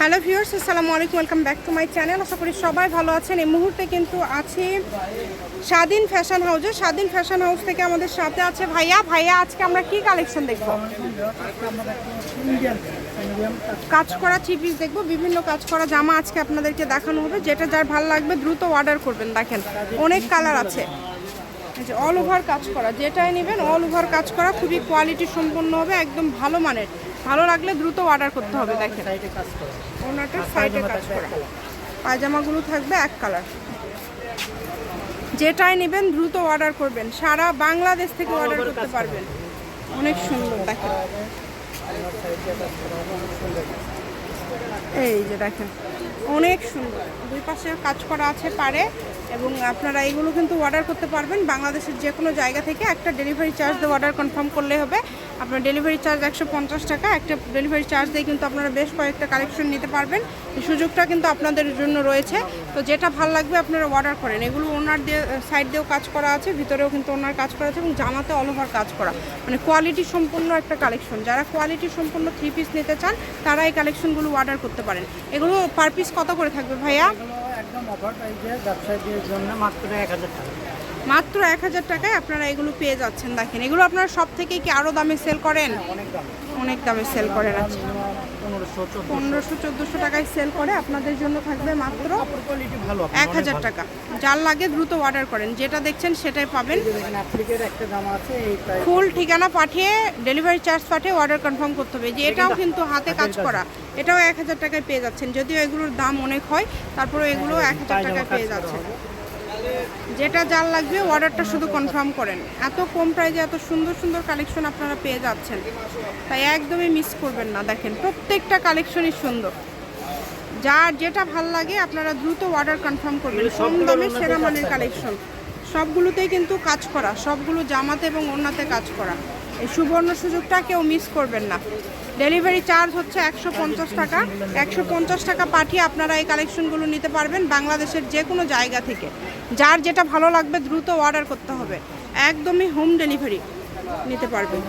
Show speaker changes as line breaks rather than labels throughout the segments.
Hello viewers আসসালামু আলাইকুম welcome back to my channel আশা করি সবাই ভালো আছেন। এই মুহূর্তে কিন্তু আছি স্বাধীন ফ্যাশন হাউসে স্বাধীন ফ্যাশন হাউস থেকে আমাদের সাথে আছে ভাইয়া। ভাইয়া, আজকে আমরা কি কালেকশন দেখব? কাজ করা থ্রি পিস দেখব। বিভিন্ন কাজ করা জামা আজকে আপনাদেরকে দেখানো হবে। যেটা যার ভালো লাগবে দ্রুত অর্ডার করবেন। দেখেন, অনেক কালার আছে। যে অল ওভার কাজ করা। যেটাই নেবেন অল ওভার কাজ করা। খুবই কোয়ালিটি সম্পন্ন হবে, একদম ভালো মানের। ভালো লাগলে দ্রুত অর্ডার করতে হবে দেখেন। ওনাটার সাইডে কাজ করা। পায়জামাগুলো থাকবে এক কালার যেটাই নেবেন দ্রুত অর্ডার করবেন। সারা বাংলাদেশ থেকে অর্ডার করতে পারবেন। অনেক সুন্দর দেখেন। এই যে দেখেন অনেক সুন্দর। দুই পাশে কাজ করা আছে পারে এবং আপনারা এগুলো কিন্তু অর্ডার করতে পারবেন। বাংলাদেশের যে কোনো জায়গা থেকে একটা ডেলিভারি চার্জ দিয়ে অর্ডার কনফার্ম করলে হবে। আপনার ডেলিভারি চার্জ একশো পঞ্চাশ টাকা। একটা ডেলিভারি চার্জ দিয়ে কিন্তু আপনারা বেশ কয়েকটা কালেকশন নিতে পারবেন। এই সুযোগটা কিন্তু আপনাদের জন্য রয়েছে। তো যেটা ভালো লাগবে আপনারা অর্ডার করেন। এগুলো ওনার দিয়ে সাইড দিয়েও কাজ করা আছে, ভিতরেও কিন্তু ওনার কাজ করা আছে এবং জামাতে অল ওভার কাজ করা। মানে কোয়ালিটি সম্পূর্ণ একটা কালেকশন যারা কোয়ালিটি সম্পূর্ণ থ্রি পিস নিতে চান, তারা এই কালেকশনগুলো অর্ডার করতে পারেন। এগুলো পার পিস কত করে থাকবে ভাইয়া?
একদম অফার প্রাইসে ব্যবসায়ীদের জন্য মাত্র এক হাজার টাকা।
মাত্র এক হাজার টাকায় আপনারা এগুলো পেয়ে যাচ্ছেন দেখেন। এগুলো আপনারা সব থেকে কি আরও দামে সেল করেন?
অনেক দামে।
সেল করেন আচ্ছা।
পনেরোশো চোদ্দ
পনেরোশো চোদ্দোশো টাকায় সেল করে আপনাদের জন্য থাকবে মাত্র এক হাজার টাকা। যার লাগে দ্রুত অর্ডার করেন। যেটা দেখছেন সেটাই পাবেন। ফুল ঠিকানা পাঠিয়ে ডেলিভারি চার্জ পাঠিয়ে অর্ডার কনফার্ম করতে হবে। যে এটাও কিন্তু হাতে কাজ করা। এটাও এক হাজার টাকায় পেয়ে যাচ্ছেন। যদিও এগুলোর দাম অনেক হয় তারপরে এগুলো এক হাজার টাকায় পেয়ে যাচ্ছেন। যেটা যার লাগবে অর্ডারটা শুধু কনফার্ম করেন। এত কম প্রাইজে এত সুন্দর সুন্দর কালেকশন আপনারা পেয়ে যাচ্ছেন। তাই একদমই মিস করবেন না। দেখেন প্রত্যেকটা কালেকশনই সুন্দর। যার যেটা ভালো লাগে আপনারা দ্রুত অর্ডার কনফার্ম করবেন। কম দামে সেরা মানের কালেকশন সবগুলোতেই কিন্তু কাজ করা সবগুলো জামাতে এবং ওড়নাতে কাজ করা। এই সুবর্ণ সুযোগটা কেউ মিস করবেন না। ডেলিভারি চার্জ হচ্ছে একশো পঞ্চাশ টাকা। একশো পঞ্চাশ টাকা পাঠিয়ে আপনারা এই কালেকশনগুলো নিতে পারবেন বাংলাদেশের যে কোনো জায়গা থেকে। যার যেটা ভালো লাগবে দ্রুত অর্ডার করতে হবে। একদমই হোম ডেলিভারি নিতে পারবেন।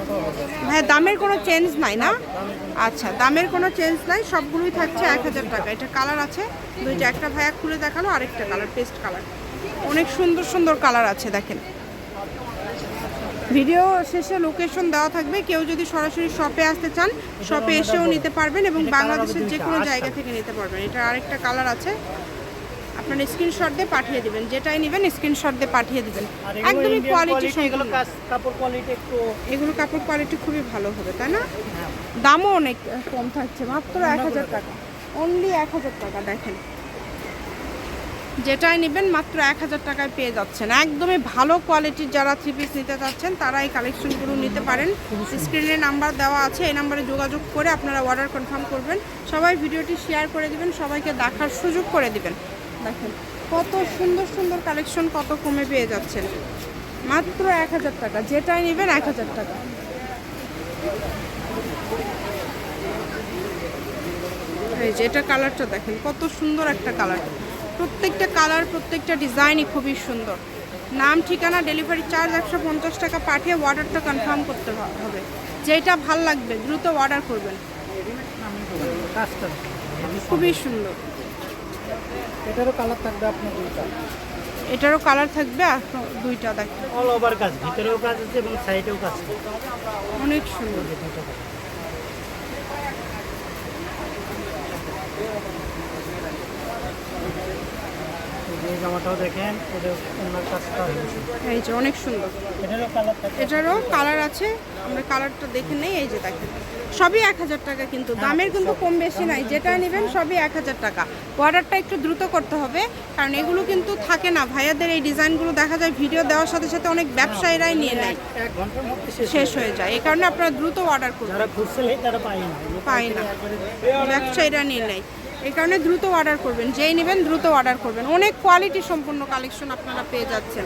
হ্যাঁ দামের কোনো চেঞ্জ নাই না? আচ্ছা দামের কোনো চেঞ্জ নাই, সবগুলোই থাকছে এক হাজার টাকা। এটা কালার আছে, দুইটা, একটা ভাইয়া খুলে দেখাল, আরেকটা কালার পেস্ট কালার অনেক সুন্দর সুন্দর কালার আছে, দেখেন। ভিডিও শেষে লোকেশন দেওয়া থাকবে। কেউ যদি সরাসরি শপে আসতে চান শপে এসেও নিতে পারবেন এবং বাংলাদেশের যে কোনো জায়গা থেকে নিতে পারবেন। এটা আরেকটা কালার আছে। আপনার স্ক্রিনশট দিয়ে পাঠিয়ে দিবেন। যেটাই নেবেন স্ক্রিনশট দিয়ে পাঠিয়ে দিবেন। একদমই কোয়ালিটি
এগুলো কাপড় কোয়ালিটি একটু
এগুলো কাপড় কোয়ালিটি খুবই ভালো হবে তাই না?
হ্যাঁ,
দামও অনেক কম থাকছে মাত্র এক হাজার টাকা। অনলি এক হাজার টাকা দেখেন। যেটাই নেবেন, মাত্র এক হাজার টাকায় পেয়ে যাচ্ছেন। একদমই ভালো কোয়ালিটির যারা থ্রি পিস নিতে চাচ্ছেন, তারা এই কালেকশনগুলো নিতে পারেন। স্ক্রিনে নাম্বার দেওয়া আছে, এই নাম্বারে যোগাযোগ করে আপনারা অর্ডার কনফার্ম করবেন। সবাই ভিডিওটি শেয়ার করে দিবেন, সবাইকে দেখার সুযোগ করে দিবেন। দেখেন, কত সুন্দর সুন্দর কালেকশন কত কমে পেয়ে যাচ্ছেন। মাত্র এক হাজার টাকা, যেটাই নেবেন এক হাজার টাকা। এই যে, এটা কালারটা দেখেন, কত সুন্দর একটা কালার প্রত্যেকটা কালার প্রত্যেকটা ডিজাইনই খুবই সুন্দর। নাম ঠিকানা ডেলিভারি চার্জ একশো পঞ্চাশ টাকা পাঠিয়ে অর্ডারটা কনফার্ম করতে হবে। যেটা ভালো লাগবে দ্রুত অর্ডার করবেন। খুবই সুন্দর।
এটারও কালার থাকবে আপনার দুইটা।
এটারও কালার থাকবে আর দুইটা দেখেন।
অল ওভার কাজ ভিতরেও কাজ আছে এবং সাইডেও কাজ
অনেক সুন্দর।
এই জামাটাও দেখেন
এই যে অনেক সুন্দর।
এটারও কালার
আছে আমরা কালারটা দেখে নেই এই যে দেখেন। সবই এক হাজার টাকা কিন্তু দামের কিন্তু কম বেশি নাই যেটা নেবেন সবই এক হাজার টাকা। অর্ডারটা একটু দ্রুত করতে হবে কারণ এগুলো কিন্তু থাকে না। ভাইয়াদের এই ডিজাইনগুলো দেখা যায় ভিডিও দেওয়ার সাথে সাথে অনেক ব্যবসায়ীরাই নিয়ে নেয়।
শেষ
হয়ে যায়। এই কারণে আপনারা দ্রুত অর্ডার করবেন
যারা খুঁজছে তারা পায় না।
পায় না। ব্যবসায়ীরা নিয়ে নেয়। এই কারণে দ্রুত অর্ডার করবেন। যেই নেবেন দ্রুত অর্ডার করবেন। অনেক কোয়ালিটি সম্পূর্ণ কালেকশন আপনারা পেয়ে যাচ্ছেন।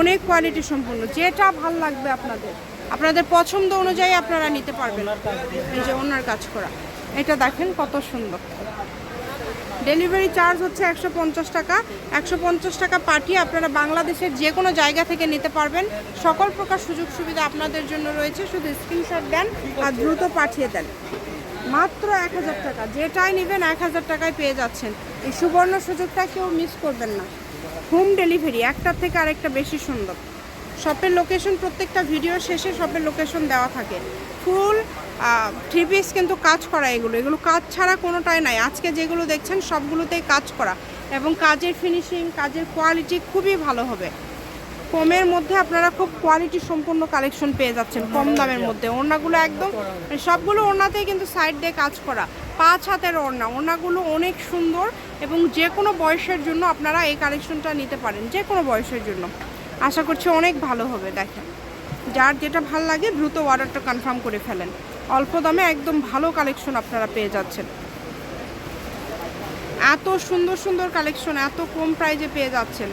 অনেক কোয়ালিটি সম্পূর্ণ যেটা ভালো লাগবে আপনাদের। আপনাদের পছন্দ অনুযায়ী আপনারা নিতে পারবেন। এই যে ওনার কাজ করা। এটা দেখেন কত সুন্দর। ডেলিভারি চার্জ হচ্ছে একশো পঞ্চাশ টাকা। একশো পঞ্চাশ টাকা পাঠিয়ে আপনারা বাংলাদেশের যে কোনো জায়গা থেকে নিতে পারবেন। সকল প্রকার সুযোগ সুবিধা আপনাদের জন্য রয়েছে। শুধু স্ক্রিনশট দেন আর দ্রুত পাঠিয়ে দেন। মাত্র এক হাজার টাকা। যেটাই নেবেন এক হাজার টাকায় পেয়ে যাচ্ছেন। এই সুবর্ণ সুযোগটা কেউ মিস করবেন না। হোম ডেলিভারি একটার থেকে আরেকটা বেশি সুন্দর। শপের লোকেশন প্রত্যেকটা ভিডিও শেষে শপের লোকেশন দেওয়া থাকে। ফুল থ্রি পিস কিন্তু কাজ করা এগুলো। এগুলো কাজ ছাড়া কোনোটাই নাই। আজকে যেগুলো দেখছেন, সবগুলোতেই কাজ করা। এবং কাজের ফিনিশিং কাজের কোয়ালিটি খুবই ভালো হবে। কমের মধ্যে আপনারা খুব কোয়ালিটি সম্পন্ন কালেকশন পেয়ে যাচ্ছেন, কম দামের মধ্যে। ওড়নাগুলো একদম, সবগুলো ওড়নাতেই কিন্তু সাইড দিয়ে কাজ করা। পাঁচ হাতের ওড়না, ওড়নাগুলো অনেক সুন্দর এবং যে কোনো বয়সের জন্য আপনারা এই কালেকশনটা নিতে পারেন যে কোনো বয়সের জন্য। আশা করছি অনেক ভালো হবে, দেখেন। যার যেটা ভালো লাগে দ্রুত অর্ডারটা কনফার্ম করে ফেলেন। অল্প দামে একদম ভালো কালেকশন আপনারা পেয়ে যাচ্ছেন। এত সুন্দর সুন্দর কালেকশন এত কম প্রাইজে পেয়ে যাচ্ছেন।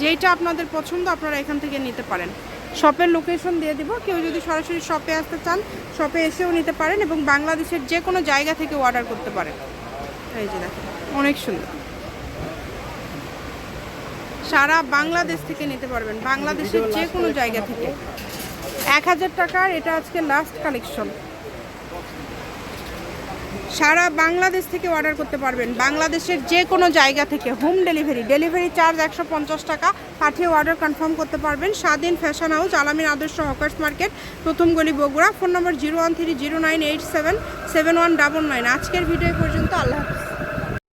যেইটা আপনাদের পছন্দ, আপনারা এখান থেকে নিতে পারেন। শপের লোকেশন দিয়ে দিব। কেউ যদি সরাসরি শপে আসতে চান, শপে এসেও নিতে পারেন এবং বাংলাদেশের যে কোনো জায়গা থেকে অর্ডার করতে পারেন। এই যে দেখেন, অনেক সুন্দর। সারা বাংলাদেশ থেকে নিতে পারবেন, বাংলাদেশের যে কোনো জায়গা থেকে। এক হাজার টাকার এটা আজকে লাস্ট কালেকশন সারা বাংলাদেশ থেকে অর্ডার করতে পারবেন। বাংলাদেশের যে কোনো জায়গা থেকে হোম ডেলিভারি ডেলিভারি চার্জ একশো পঞ্চাশ টাকা, পাঠিয়ে অর্ডার কনফার্ম করতে পারবেন। স্বাধীন ফ্যাশন হাউস আলামিন আদর্শ হকার্স মার্কেট প্রথম গলি Bogura phone number zero one three zero nine eight seven seven one double nine আজকের ভিডিও পর্যন্ত, আল্লাহ হাফিজ।